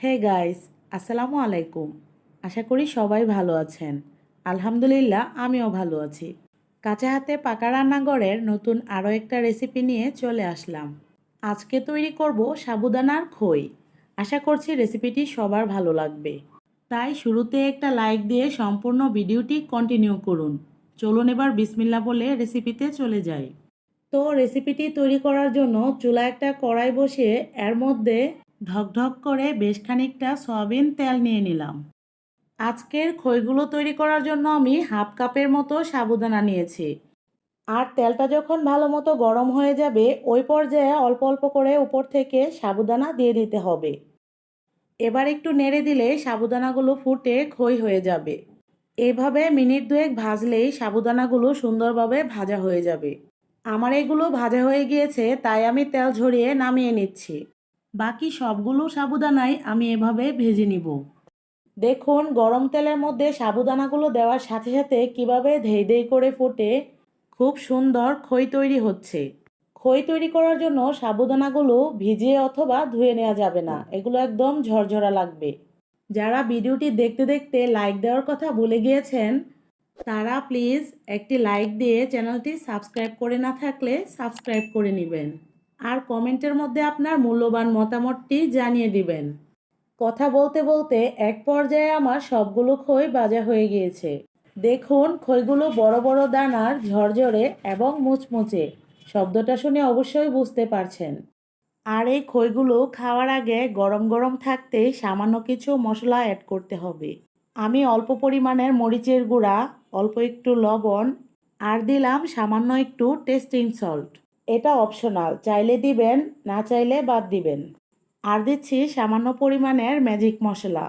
Hey guys আসসালামু আলাইকুম। আশা করি সবাই ভালো আছেন। আলহামদুলিল্লাহ, আমিও ভালো আছি। কাঁচা হাতে পাকা রান্নাঘরের নতুন আরও একটা রেসিপি নিয়ে চলে আসলাম। আজকে তৈরি করব সাবুদানার খই। আশা করছি রেসিপিটি সবার ভালো লাগবে। তাই শুরুতে একটা লাইক দিয়ে সম্পূর্ণ ভিডিওটি কন্টিনিউ করুন। চলুন এবার বিসমিল্লা বলে রেসিপিতে চলে যাই। তো রেসিপিটি তৈরি করার জন্য চুলা একটা কড়াই বসিয়ে এর মধ্যে ঢকঢক করে বেশ খানিকটা সয়াবিন তেল নিয়ে নিলাম। আজকের খইগুলো তৈরি করার জন্য আমি হাফ কাপের মতো সাবুদানা নিয়েছি। আর তেলটা যখন ভালো মতো গরম হয়ে যাবে, ওই পর্যায়ে অল্প অল্প করে উপর থেকে সাবুদানা দিয়ে দিতে হবে। এবার একটু নেড়ে দিলে সাবুদানাগুলো ফুটে খই হয়ে যাবে। এভাবে মিনিট দুয়েক ভাজলেই সাবুদানাগুলো সুন্দরভাবে ভাজা হয়ে যাবে। আমার এগুলো ভাজা হয়ে গিয়েছে, তাই আমি তেল ঝরিয়ে নামিয়ে নিচ্ছি। বাকি সবগুলো সাবুদানাই আমি এভাবে ভেজে নিব। দেখুন, গরম তেলের মধ্যে সাবুদানাগুলো দেওয়ার সাথে সাথে কীভাবে ধেই ধেই করে ফুটে, খুব সুন্দর খই তৈরি হচ্ছে। খই তৈরি করার জন্য সাবুদানাগুলো ভিজিয়ে অথবা ধুয়ে নেওয়া যাবে না, এগুলো একদম ঝরঝরা লাগবে। যারা ভিডিওটি দেখতে দেখতে লাইক দেওয়ার কথা ভুলে গিয়েছেন, তারা প্লিজ একটি লাইক দিয়ে চ্যানেলটি সাবস্ক্রাইব করে না থাকলে সাবস্ক্রাইব করে নেবেন। আর কমেন্টের মধ্যে আপনার মূল্যবান মতামতটি জানিয়ে দিবেন। কথা বলতে বলতে এক পর্যায়ে আমার সবগুলো খই বাজা হয়ে গিয়েছে। দেখুন, খইগুলো বড় বড় দানার ঝরঝরে এবং মুচমুচে। শব্দটা শুনে অবশ্যই বুঝতে পারছেন। আর এই খইগুলো খাওয়ার আগে গরম গরম থাকতেই সামান্য কিছু মশলা অ্যাড করতে হবে। আমি অল্প পরিমাণের মরিচের গুঁড়া, অল্প একটু লবণ, আর দিলাম সামান্য একটু টেস্টিং সল্ট এটা অপশনাল চাইলে দিবেন, না চাইলে বাদ দিবেন। আর দিচ্ছি সামান্য পরিমাণের ম্যাজিক মশলা।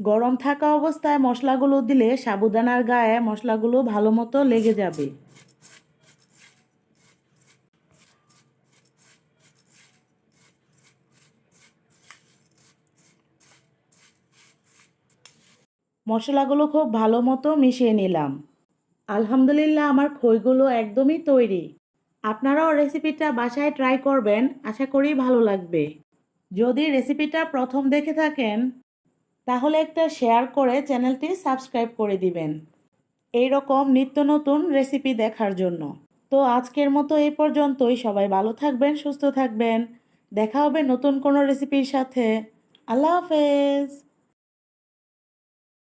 গরম থাকা অবস্থায় মশলাগুলো দিলে সাবুদানার গায়ে মশলাগুলো ভালো মতো লেগে যাবে। মশলাগুলো খুব ভালো মতো মিশিয়ে নিলাম। আলহামদুলিল্লাহ, আমার খইগুলো একদমই তৈরি। আপনারাও রেসিপিটা বাসায় ট্রাই করবেন, আশা করি ভালো লাগবে। যদি রেসিপিটা প্রথম দেখে থাকেন, তাহলে একটা শেয়ার করে চ্যানেলটি সাবস্ক্রাইব করে দিবেন। এই রকম নিত্য নতুন রেসিপি দেখার জন্য। তো আজকের মতো এই পর্যন্তই। সবাই ভালো থাকবেন, সুস্থ থাকবেন। দেখা হবে নতুন কোনো রেসিপির সাথে। আল্লাহ হাফেজ।